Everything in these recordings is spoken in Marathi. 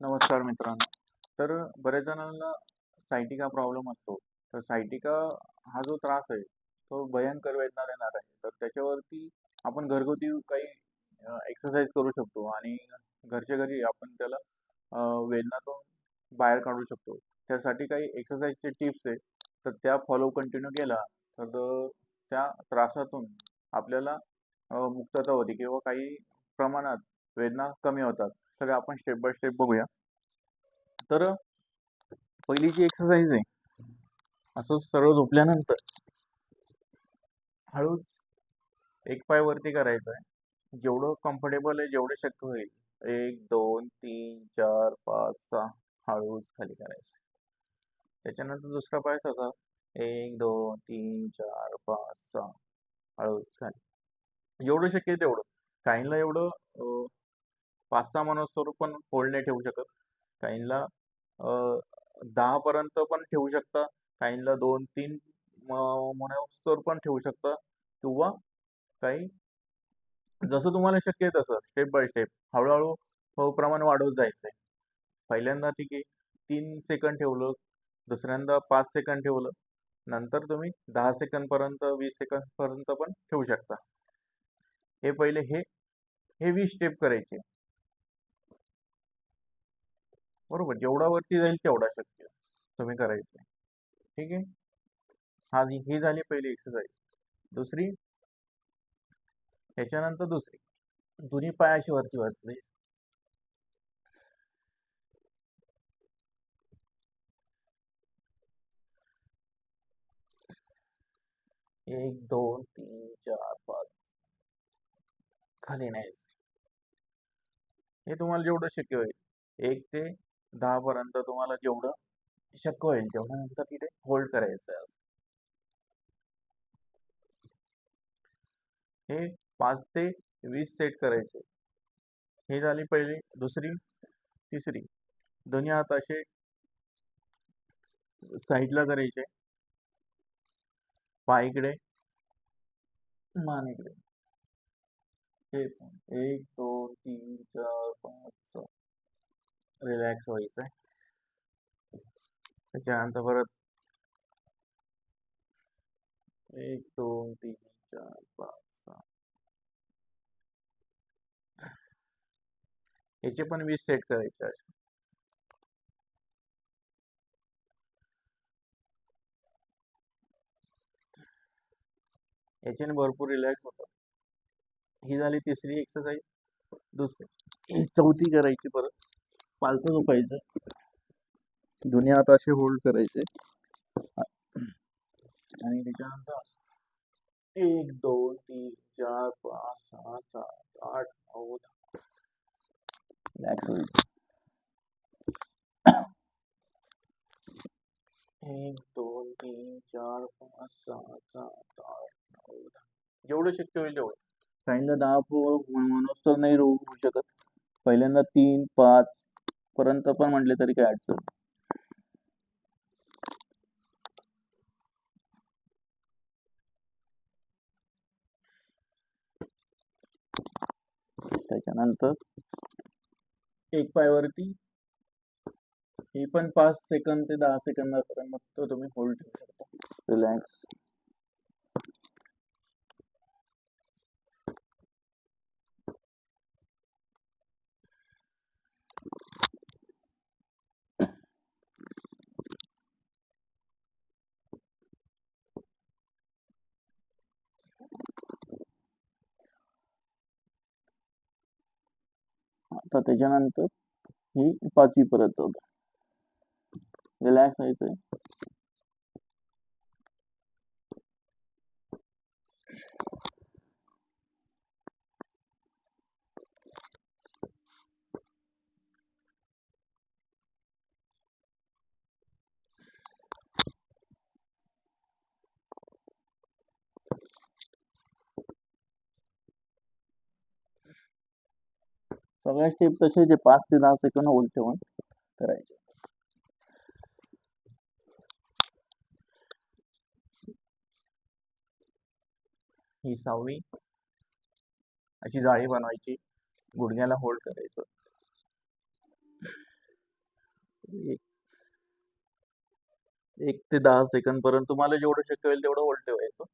नमस्कार मित्रांनो. तर बऱ्याच जणांना सायटिका प्रॉब्लेम असतो. तर सायटिका हा जो त्रास आहे तो भयंकर वेदना देणार आहे. तर त्याच्यावरती आपण घरगुती काही एक्सरसाइज करू शकतो आणि घरच्या घरी आपण त्याला वेदनातून बाहेर काढू शकतो. त्यासाठी काही एक्सरसाइजचे टिप्स आहे. तर त्या फॉलो कंटिन्यू केला तर त्या त्रासातून आपल्याला मुक्तता होते किंवा काही प्रमाणात वेदना कमी होतात. सगळं आपण स्टेप बाय स्टेप बघूया. तर पहिली जी एक्सरसाइज आहे. असं सरळ झोपल्यानंतर हळूच एक पाय वरती करायचं आहे. जेवढं कम्फर्टेबल आहे जेवढं शक्य होईल. एक दोन तीन चार पाच सहा हळूच खाली करायचं. त्याच्यानंतर दुसरा पाय तसा एक दोन तीन चार पाच सहा हळूच खाली. जेवढं शक्य आहे तेवढं. काहींना एवढं पाच सहा माणूसवर पण होल्ड नाही ठेवू शकत. काहींना दहा पर्यंत पण ठेवू शकता काहींना दोन तीन मनोस्वर पण ठेवू शकता किंवा काही जसं तुम्हाला शक्य आहे तसं स्टेप बाय स्टेप हळूहळू हो प्रमाण वाढवत जायचंय. पहिल्यांदा ठीक आहे तीन सेकंड ठेवलं दुसऱ्यांदा पाच सेकंड ठेवलं नंतर तुम्ही दहा सेकंड पर्यंत वीस सेकंड पर्यंत पण ठेवू शकता. हे पहिले हे हे वीस स्टेप करायचे. बरोबर जेवढा वरती जाईल तेवढा शक्य तुम्ही करायचं ठीक आहे? हा ही झाली पहिली एक्सरसाइज दुसरी? त्याच्यानंतर दुसरी. दोन्ही पायाशी वरती वाचले एक दोन तीन चार पाच. खाली नाही हे तुम्हाला जेवढं शक्य होईल. एक ते दहा पर्यंत तुम्हाला जेवढं शक्य होईल तेवढ्या नंतर तिथे होल्ड करायचं आहे असं. हे पाच ते वीस सेट करायचे हे झाली पहिली दुसरी तिसरी दोन्ही हात असे साईडला करायचे पाय इकडे मान इकडे हे पण. एक दोन तीन चार पाच रिलॅक्स व्हायचं आहे त्याच्यानंतर परत एक दोन तीन चार पाच सहा याचे पण वीस सेट करायचे असे याच्याने भरपूर रिलॅक्स होतं ही झाली तिसरी एक्सरसाइज दुसरी ही चौथी करायची परत पालथं झोपायचं हात असे होल्ड करायचे. आणि त्याच्यानंतर एक दोन तीन चार पाच सहा सात आठ नऊ दहा. एक दोन तीन चार पाच सहा सात आठ नऊ दहा. जेवढं शक्य होईल तेवढं. काहींना दहा मनोस्तर नाही होऊ शकत. पहिल्यांदा तीन पाच पर्यंत पण म्हटले तरी काय अडचण. त्याच्यानंतर? एक पायावरती ही पण पाच सेकंद ते दहा सेकंदापर्यंत तो तुम्ही होल्ड ठेवू शकता. रिलॅक्स आता त्याच्यानंतर ही पाचवी परत रिलॅक्स व्हायचंय सगळ्या स्टेप तसे जे पाच ते दहा सेकंद होल ठेवून करायचे. ही सहावी अशी जाळी बनवायची गुडघ्याला होल्ड करायचं. एक एक ते दहा सेकंद पर्यंत तुम्हाला जेवढं शक्य होईल तेवढं होल्ड ठेवायचं.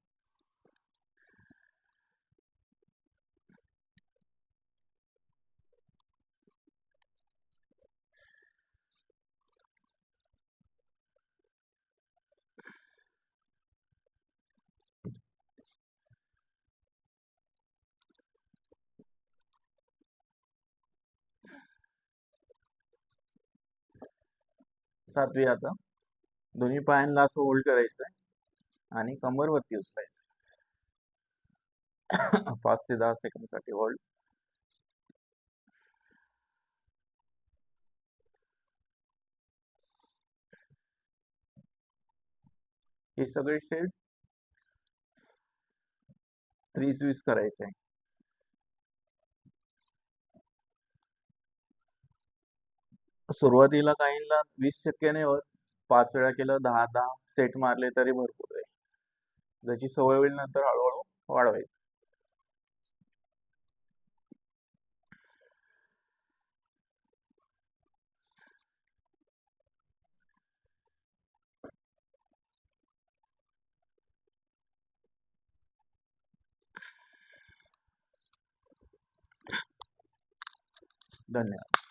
सातवी आता. दोन्ही पायांना असं होल्ड करायचं आणि कंबरवरती उचलायचं. पाच ते दहा सेकंडसाठी होल्ड हे सगळे शेड त्रीस वीस करायचे. सुरुवातीला काहींना वीस शक्य नाही होत पाच वेळा केलं दहा दहा सेट मारले तरी भरपूर आहे. जशी सवय होईल नंतर हळूहळू वाढवायची. धन्यवाद.